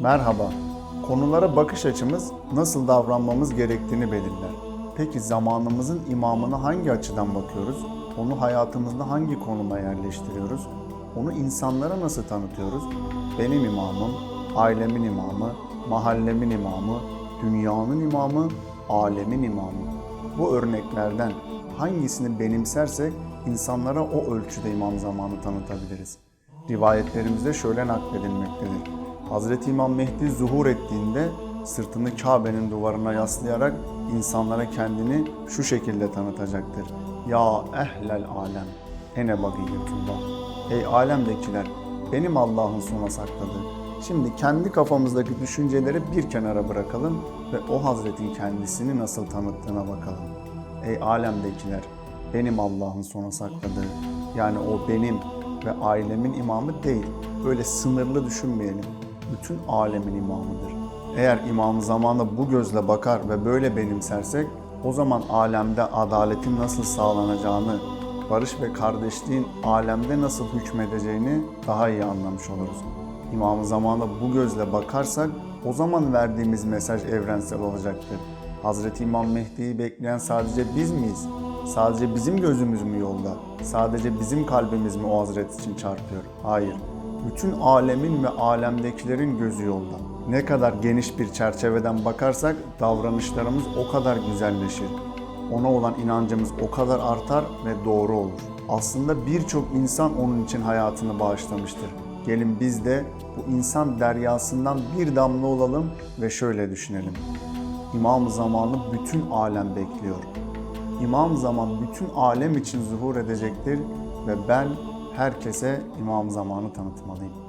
Merhaba. Konulara bakış açımız nasıl davranmamız gerektiğini belirler. Peki zamanımızın imamına hangi açıdan bakıyoruz? Onu hayatımızda hangi konuma yerleştiriyoruz? Onu insanlara nasıl tanıtıyoruz? Benim imamım, ailemin imamı, mahallemin imamı, dünyanın imamı, alemin imamı. Bu örneklerden hangisini benimsersek insanlara o ölçüde imam zamanı tanıtabiliriz. Rivayetlerimizde şöyle nakledilmektedir. Hazreti İmam Mehdi zuhur ettiğinde sırtını Kabe'nin duvarına yaslayarak insanlara kendini şu şekilde tanıtacaktır. Ya ehlel alem, ene bagiyetullah. Ey alemdekiler, benim Allah'ın sona sakladığı. Şimdi kendi kafamızdaki düşünceleri bir kenara bırakalım ve o Hazretin kendisini nasıl tanıttığına bakalım. Ey alemdekiler, benim Allah'ın sona sakladığı. Yani o benim ve ailemin imamı değil. Böyle sınırlı düşünmeyelim. Bütün alemin imamıdır. Eğer imam zamanı bu gözle bakar ve böyle benimsersek o zaman alemde adaletin nasıl sağlanacağını, barış ve kardeşliğin alemde nasıl hükmedeceğini daha iyi anlamış oluruz. İmam zamanı bu gözle bakarsak o zaman verdiğimiz mesaj evrensel olacaktır. Hazreti İmam Mehdi'yi bekleyen sadece biz miyiz? Sadece bizim gözümüz mü yolda? Sadece bizim kalbimiz mi o Hazret için çarpıyor? Hayır. Bütün alemin ve alemdekilerin gözü yolda. Ne kadar geniş bir çerçeveden bakarsak davranışlarımız o kadar güzelleşir. Ona olan inancımız o kadar artar ve doğru olur. Aslında birçok insan onun için hayatını bağışlamıştır. Gelin biz de bu insan deryasından bir damla olalım ve şöyle düşünelim. İmam zamanı bütün alem bekliyor. İmam zaman bütün alem için zuhur edecektir ve ben herkese imam zamanı tanıtmalıyım.